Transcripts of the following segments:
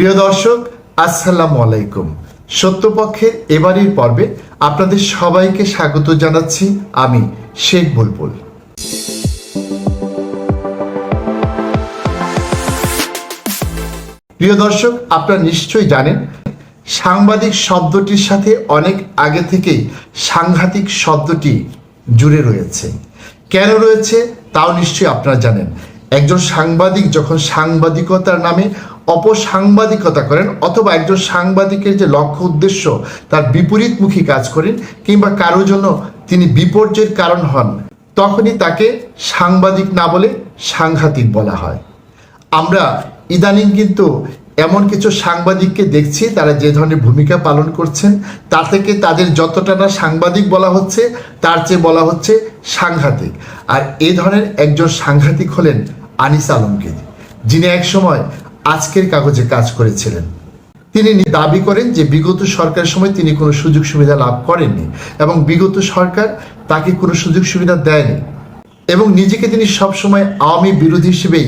প্রিয় দর্শক, আসসালামু আলাইকুম। সত্যপক্ষের এবারের পর্বে আপনাদের সবাইকে স্বাগত জানাচ্ছি আমি শেখ বুলবুল। প্রিয় দর্শক, আপনারা নিশ্চয়ই জানেন, সাংবাদিক শব্দটির সাথে অনেক আগে থেকেই সাংঘাতিক শব্দটি জুড়ে রয়েছে। কেন রয়েছে, তাও নিশ্চয়ই আপনারা জানেন। একজন সাংবাদিক যখন সাংবাদিকতার নামে অপসাংবাদিকতা করেন অথবা একজন সাংবাদিকের যে লক্ষ্য উদ্দেশ্য, তার বিপরীতমুখী কাজ করেন কিংবা কারও জন্য তিনি বিপর্যয়ের কারণ হন, তখনই তাকে সাংবাদিক না বলে সাংঘাতিক বলা হয়। আমরা ইদানিং কিন্তু এমন কিছু সাংবাদিককে দেখছি, তারা যে ধরনের ভূমিকা পালন করছেন, তা থেকে তাদের যতটা না সাংবাদিক বলা হচ্ছে, তার চেয়ে বলা হচ্ছে সাংঘাতিক। আর এ ধরনের একজন সাংঘাতিক হলেন আনিস আলমগীর, যিনি একসময় আজকের কাগজে কাজ করেছিলেন। তিনি দাবি করেন যে বিগত সরকারের সময় তিনি কোনো সুযোগ সুবিধা লাভ করেননি এবং বিগত সরকার তাকে কোনো সুযোগ সুবিধা দেয়নি এবং নিজেকে তিনি সবসময় আওয়ামী বিরোধী হিসেবেই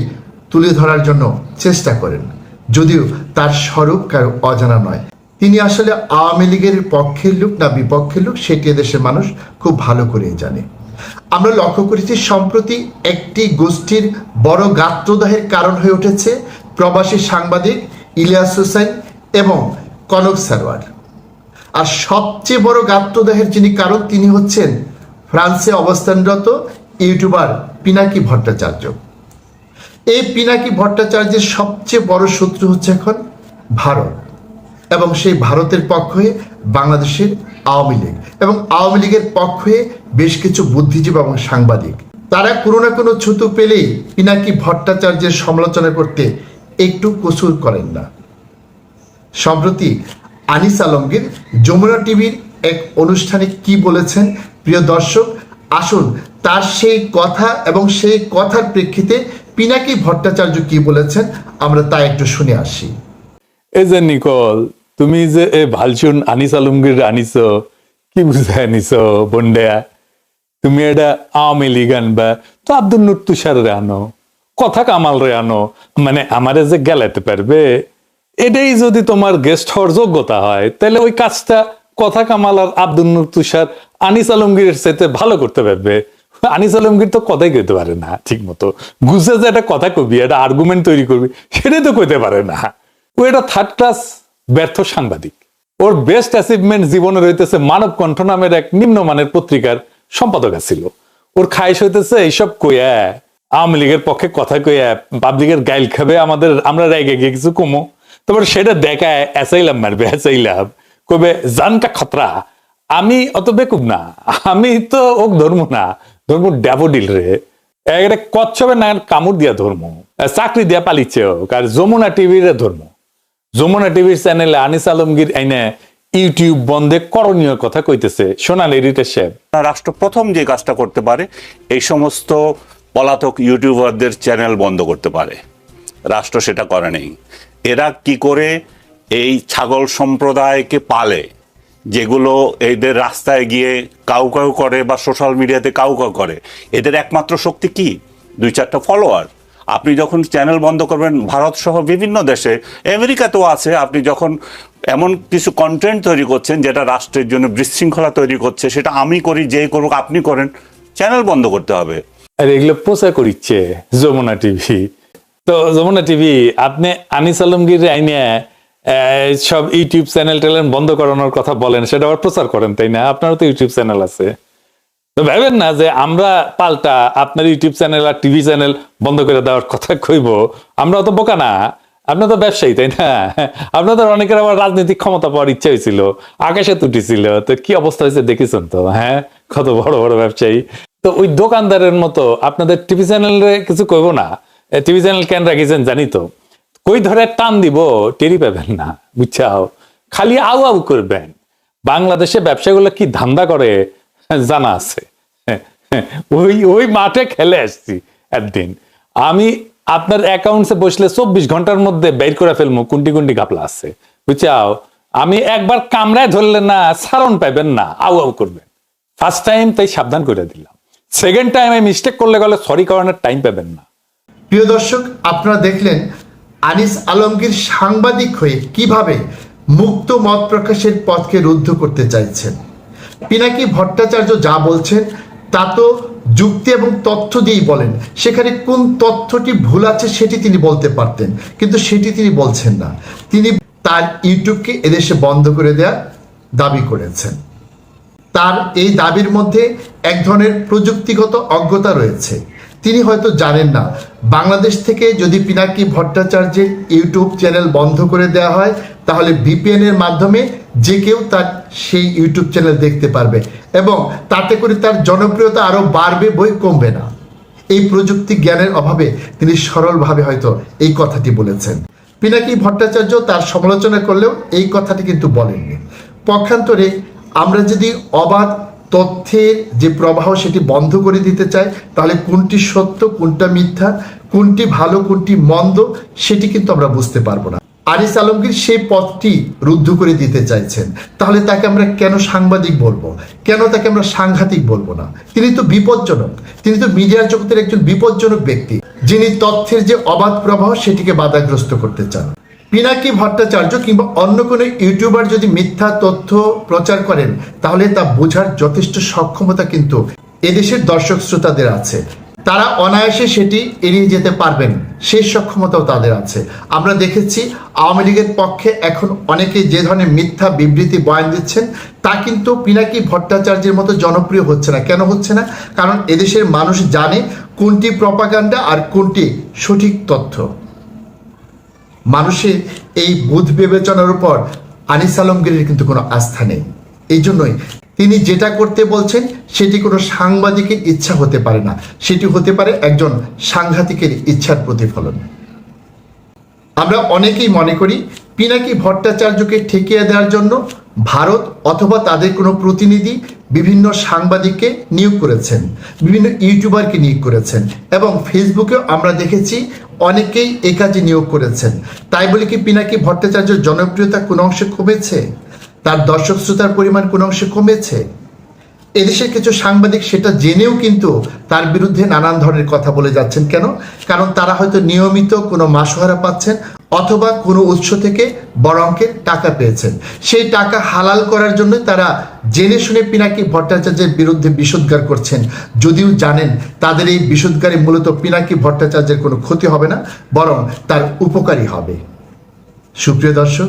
তুলে ধরার জন্য চেষ্টা করেন। যদিও তার স্বরূপ কারও অজানা নয়। তিনি আসলে আওয়ামী লীগের পক্ষের লোক না বিপক্ষের লোক, সেটি দেশের মানুষ খুব ভালো করেই জানে। আমরা লক্ষ্য করেছি সম্প্রতি একটি গোষ্ঠীর বড় গাত্রদাহের কারণ হয়ে উঠেছে প্রবাসী সাংবাদিক ইলিয়াস হোসেন এবং কনক সারওয়ার আর সবচেয়ে বড় গাত্রদাহের যিনি কারণ তিনি হচ্ছেন ফ্রান্সে অবস্থানরত ইউটিউবার পিনাকি ভট্টাচার্য। এই পিনাকি ভট্টাচার্যের সবচেয়ে বড় শত্রু হচ্ছে এখন ভারত এবং সেই ভারতের পক্ষ বাংলাদেশের আওয়ামী লীগ এবং আওয়ামী লীগের পক্ষ বেশ কিছু বুদ্ধিজীবী এবং সাংবাদিক। তারা কোনো না কোনো ছুতু পেলেই পিনাকি ভট্টাচার্যের সমালোচনা করতে একটু কসুর করেন না। সম্প্রতি আনিস আলমগীর যমুনা টিভির এক অনুষ্ঠানে কি বলেছেন? প্রিয় দর্শক, আসুন তার সেই কথা এবং সেই কথার প্রেক্ষিতে পিনাকি ভট্টাচার্য কি বলেছেন আমরা তা একটু শুনে আসি। এই যে নিকল, তুমি যে এ ভালচুন আনিস আলমগীর আনিস, কি বুঝায় আনিস বন্ডেয়া? তুমি এটা আওয়ামী লীগ আনবা, তো আব্দুল নুর তুষার আনো কথা কামাল রে আনো। মানে আমারে যে গেলাতে পারবে, এটাই যদি তোমার গেস্ট হওয়ার যোগ্যতা হয়, তাহলে ওই কাজটা কথা কামাল আর আব্দুল তুষার আনিস আলমগীরের সাথে ভালো করতে পারবে। আনিস আলমগীর তো কথাই কইতে পারে না, ঠিক মতো। গুছে যে একটা কথা কবি, একটা আর্গুমেন্ট তৈরি করবি, সেটাই তো কইতে পারে না। ও এটা থার্ড ক্লাস ব্যর্থ সাংবাদিক। ওর বেস্ট অ্যাচিভমেন্ট জীবনে রইতেছে মানব কণ্ঠ নামের এক নিম্নমানের পত্রিকার সম্পাদক ছিল ওর খাইশ হইতেছে, এইসব কইয়া আওয়ামী লীগের পক্ষে কথা কইয়া পাবলিকের গাইল খাবে, আমাদের, আমরা রেগে গিয়ে কিছু কমো। তারপর সেটা দেখায় অ্যাসাইলাম মারবে অ্যাসাইলাম কবে জানটা খতরা। আমি অত বেকুব না। আমি তো ওক ধর্ম না। ধর্ম ড্যাভোডিল রে। একটা না, কামড় দিয়া ধর্ম। চাকরি দিয়া পালিচ্ছে হোক আর যমুনা টিভির ধর্ম। যমুনা টিভির চ্যানেলে আনিস আলমগীর আইনে ইউটিউব বন্ধে করণীয় কথা কইতেছে। সোনালি সাহেব। রাষ্ট্র প্রথম যে কাজটা করতে পারে, এই সমস্ত পলাতক ইউটিউবারদের চ্যানেল বন্ধ করতে পারে। রাষ্ট্র সেটা করে নেই। এরা কি করে এই ছাগল সম্প্রদায়কে পালে, যেগুলো এদের রাস্তায় গিয়ে কাউ কাউ করে বা সোশ্যাল মিডিয়াতে কাউ কাউ করে। এদের একমাত্র শক্তি কি? দুই চারটা ফলোয়ার। আপনি যখন চ্যানেল বন্ধ করবেন, ভারত সহ বিভিন্ন দেশে, আমেরিকাতেও আছে, আপনি যখন এমন কিছু কন্টেন্ট তৈরি করছেন, যেটা রাষ্ট্রের জন্য বিশৃঙ্খলা তৈরি করছে, সেটা আমি করি যেই করুক, আপনি করেন, চ্যানেল বন্ধ করতে হবে। আর এগুলো প্রচার করিচ্ছে যমুনা টিভি। তো যমুনা টিভি, আপনি আনিস আলমগীর আইনে সব ইউটিউব চ্যানেল ট্যানেল বন্ধ করানোর কথা বলেন, সেটা আবার প্রচার করেন, তাই না? আপনারও তো ইউটিউব চ্যানেল আছে। তো ভাবেন না যে আমরা পাল্টা আপনার ইউটিউব চ্যানেল আর টিভি চ্যানেল বন্ধ করে দেওয়ার কথা কইব আমরা তো বোকা না। আপনার তো ব্যবসায়ী, তাই না? আপনাদের অনেকের আবার রাজনৈতিক ক্ষমতা পাওয়ার ইচ্ছা হয়েছিল, আকাশে তুটিছিল তো কি অবস্থা হয়েছে দেখেছেন তো হ্যাঁ? কত বড় বড় ব্যবসায়ী। তো ওই দোকানদারের মতো আপনাদের টিভি চ্যানেলে কিছু কইব না। টিভি চ্যানেল কেন রাখিছেন জানি তো। কই ধরে টান দিব টেরি পাবেন না বুঝছাও খালি আউ আউ করবেন। বাংলাদেশে ব্যবসাগুলো কি ধান্দা করে, জানা আছে। ওই ওই মাঠে খেলে আসছি একদিন। আমি আপনার অ্যাকাউন্টসে বসলে চব্বিশ ঘণ্টার মধ্যে বের করে ফেলব কুন্টি কুন্টি গাপলা আছে বুঝছাও আমি একবার কামড়ায় ধরলে না, সারণ পাইবেন না, আউ আউ করবেন। ফার্স্ট টাইম তাই সাবধান করে দিলাম। সেকেন্ড টাইম মিস্টেক করলে গেলে সরি করানোর টাইম পাবেন না। প্রিয় দর্শক, আপনারা দেখলেন আনিস আলমগীর সাংবাদিক হয়ে কীভাবে মুক্ত মত প্রকাশের পথকে রুদ্ধ করতে চাইছেন। পিনাকি ভট্টাচার্য যা বলছেন, তা তো যুক্তি এবং তথ্য দিয়েই বলেন। সেখানে কোন তথ্যটি ভুল আছে সেটি তিনি বলতে পারতেন, কিন্তু সেটি তিনি বলছেন না। তিনি তার ইউটিউবকে এদেশে বন্ধ করে দেওয়ার দাবি করেছেন। তার এই দাবির মধ্যে এক ধরনের প্রযুক্তিগত অজ্ঞতা রয়েছে। তিনি হয়তো জানেন না, বাংলাদেশ থেকে যদি পিনাকি ভট্টাচার্যের ইউটিউব চ্যানেল বন্ধ করে দেওয়া হয়, তাহলে ভিপিএন এর মাধ্যমে যে কেউ তার সেই ইউটিউব চ্যানেল দেখতে পারবে এবং তাতে করে তার জনপ্রিয়তা আরও বাড়বে বই কমবে না। এই প্রযুক্তি জ্ঞানের অভাবে তিনি সরলভাবে হয়তো এই কথাটি বলেছেন। পিনাকি ভট্টাচার্য তার সমালোচনা করলেও এই কথাটি কিন্তু বলেননি। পক্ষান্তরে আমরা যদি অবাধ তথ্যের যে প্রবাহ সেটি বন্ধ করে দিতে চাই, তাহলে কোনটি সত্য, কোনটা মিথ্যা, কোনটি ভালো, কোনটি মন্দ, সেটি কিন্তু আমরা বুঝতে পারব না। আনিস আলমগীর সেই পথটি রুদ্ধ করে দিতে চাইছেন। তাহলে তাকে আমরা কেন সাংবাদিক বলব? কেন তাকে আমরা সাংঘাতিক বলব না? তিনি তো বিপজ্জনক। তিনি তো মিডিয়ার জগতের একজন বিপজ্জনক ব্যক্তি। যিনি তথ্যের যে অবাধ প্রবাহ, সেটিকে বাধাগ্রস্ত করতে চান। পিনাকি ভট্টাচার্য কিংবা অন্য কোনো ইউটিউবার যদি মিথ্যা তথ্য প্রচার করেন, তাহলে তা বোঝার যথেষ্ট সক্ষমতা কিন্তু এদেশের দর্শক শ্রোতাদের আছে। তারা অনায়াসে সেটি এড়িয়ে যেতে পারবেন সেই সক্ষমতাও তাদের আছে। আমরা দেখেছি, আওয়ামী লীগের পক্ষে এখন অনেকে যে ধরনের মিথ্যা বিবৃতি বয়ান দিচ্ছেন, তা কিন্তু পিনাকি ভট্টাচার্যের মতো জনপ্রিয় হচ্ছে না। কেন হচ্ছে না? কারণ এদেশের মানুষ জানে কোনটি প্রপাগান্ডা আর কোনটি সঠিক তথ্য। মানুষের এই বুধ বিবেচনার উপর আনিস আলমগীরের কিন্তু কোনো আস্থা নেই। এই জন্যই তিনি যেটা করতে বলছেন, সেটি কোনো সাংবাদিকের ইচ্ছা হতে পারে না। সেটি হতে পারে একজন সাংঘাতিকের ইচ্ছার প্রতিফলন। আমরা অনেকেই মনে করি, পিনাকি ভট্টাচার্যকে ঠেকিয়ে দেওয়ার জন্য ভারত অথবা তাদের কোনো প্রতিনিধি বিভিন্ন সাংবাদিককে নিয়োগ করেছেন, বিভিন্ন ইউটিউবারকে নিয়োগ করেছেন এবং ফেসবুকেও আমরা দেখেছি অনেকেই এ কাজে নিয়োগ করেছেন। তাই বলে কি পিনাকি ভট্টাচার্যের জনপ্রিয়তা কোনো অংশে কমেছে? তার দর্শক শ্রোতার পরিমাণ কোনো অংশে কমেছে? এদেশের কিছু সাংবাদিক সেটা জেনেও কিন্তু তার বিরুদ্ধে নানান ধরনের কথা বলে যাচ্ছেন কেন? কারণ তারা হয়তো নিয়মিত কোনো মাসোহারা পাচ্ছেন অথবা কোনো উৎস থেকে বড় অঙ্কের টাকা পেয়েছেন। সেই টাকা হালাল করার জন্য তারা জেনে শুনে পিনাকি ভট্টাচার্যের বিরুদ্ধে বিষোদ্গার করছেন। যদিও জানেন তাদের এই বিষোদ্গারে মূলত পিনাকি ভট্টাচার্যের কোনো ক্ষতি হবে না, বরং তার উপকারী হবে। সুপ্রিয় দর্শক